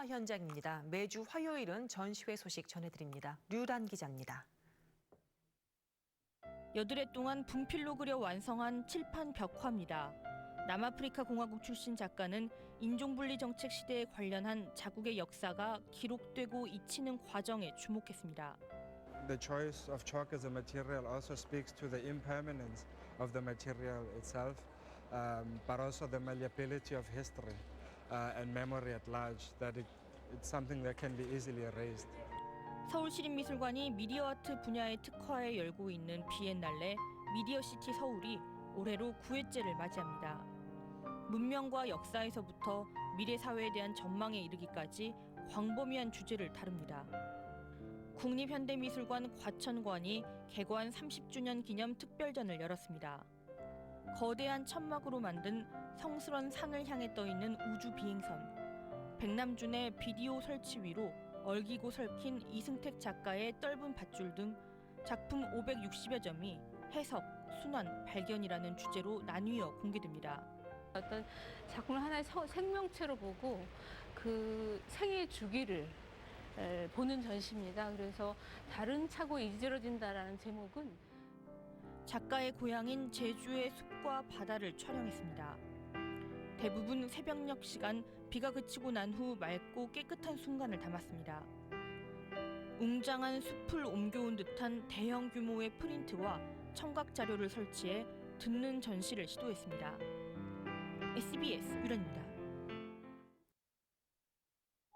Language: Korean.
영화 현장입니다. 매주 화요일은 전시회 소식 전해드립니다. 류단 기자입니다. 여드레 동안 분필로 그려 완성한 칠판 벽화입니다. 남아프리카 공화국 출신 작가는 인종분리 정책 시대에 관련한 자국의 역사가 기록되고 잊히는 과정에 주목했습니다. The choice of chalk as a material also speaks to the impermanence of the material itself, um, but also the malleability of history uh, and memory at large, that it, it's something that can be easily erased. 서울시립미술관이 미디어 아트 분야의 특화에 열고 있는 비엔날레 미디어 시티 서울이 올해로 9회째를 맞이합니다. 문명과 역사에서부터 미래 사회에 대한 전망에 이르기까지 광범위한 주제를 다룹니다. 국립현대미술관 과천관이 개관 30주년 기념 특별전을 열었습니다. 거대한 천막으로 만든 성스런 산을 향해 떠 있는 우주 비행선. 백남준의 비디오 설치 위로 얼기고 설킨 이승택 작가의 떫은 밧줄 등 작품 560여 점이 해석, 순환, 발견이라는 주제로 나뉘어 공개됩니다. 어떤 작품을 하나의 서- 생명체로 보고 그 생의 주기를 에, 보는 전시입니다. 그래서 다른 차고 이지러진다라는 제목은 작가의 고향인 제주의 숲과 바다를 촬영했습니다. 대부분 새벽녘 시간 비가 그치고 난 후 맑고 깨끗한 순간을 담았습니다. 웅장한 숲을 옮겨온 듯한 대형 규모의 프린트와 청각 자료를 설치해 듣는 전시를 시도했습니다. SBS 유련입니다.